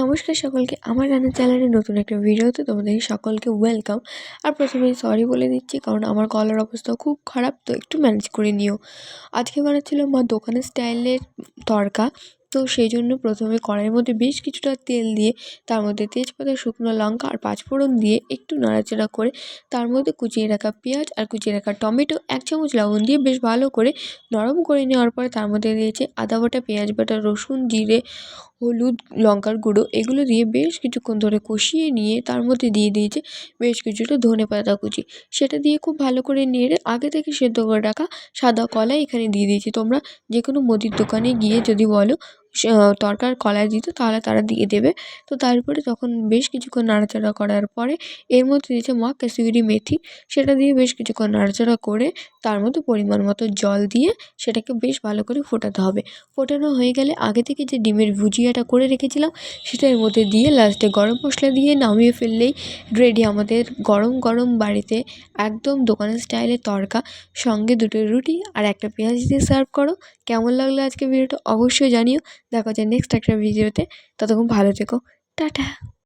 নমস্কার সকলকে, আমার রান্নার চ্যানেলের নতুন একটা ভিডিওতে তোমাদের সকলকে ওয়েলকাম আর প্রথমেই সরি বলে দিচ্ছি, কারণ আমার কলার অবস্থা খুব খারাপ, তো একটু ম্যানেজ করে নিও। আজকে বানাচ্ছিল মা দোকানের স্টাইলের তড়কা তো সেই জন্য প্রথমে কড়াইয়ের মধ্যে বেশ কিছুটা তেল দিয়ে, তার মধ্যে তেজপাতা, শুকনো লঙ্কা আর পাঁচফোড়ন দিয়ে একটু নাড়াচাড়া করে, তার মধ্যে কুচিয়ে রাখা পেঁয়াজ আর কুচিয়ে রাখা টমেটো, এক চামচ লবণ দিয়ে বেশ ভালো করে নরম করে নেওয়ার পরে তার মধ্যে দিয়েছে আদা বাটা, পেঁয়াজ বাটা, রসুন, জিরে হলুদ লঙ্কার গুঁড়ো এগুলো দিয়ে বেশ কিছুক্ষণ ধরে কষিয়ে নিয়ে তার মধ্যে দিয়ে দিয়েছে বেশ কিছুটা ধনে পাতা কুচি। সেটা দিয়ে খুব ভালো করে নেড়ে আগে থেকে সেদ্ধ করে রাখা সাদা কলা এখানে দিয়ে দিয়েছি। তোমরা যে কোনো মুদির দোকানে গিয়ে যদি বলো তড়কার কলাই দিতে, তাহলে তারা দিয়ে দেবে। তো তারপরে তখন বেশ কিছুক্ষণ নাড়াচাড়া করার পরে, এর মধ্যে দিয়েছে মা কাসুরি মেথি। সেটা দিয়ে বেশ কিছুক্ষণ নাড়াচাড়া করে, তার মধ্যে পরিমাণ মতো জল দিয়ে সেটাকে বেশ ভালো করে ফোটাতে হবে। ফোটানো হয়ে গেলে আগে থেকে যে ডিমের ভুজিয়াটা করে রেখেছিলাম, সেটা এর মধ্যে দিয়ে লাস্টে গরম মশলা দিয়ে নামিয়ে ফেললেই রেডি আমাদের গরম গরম বাড়িতে একদম দোকানের স্টাইলের তরকা। সঙ্গে দুটো রুটি আর একটা পেঁয়াজ দিয়ে সার্ভ করো। কেমন লাগল আজকে ভিডিওটা অবশ্যই জানিও। দেখা যায় নেক্সট একটা ভিডিওতে ততক্ষণ ভালো থেকো। টাটা।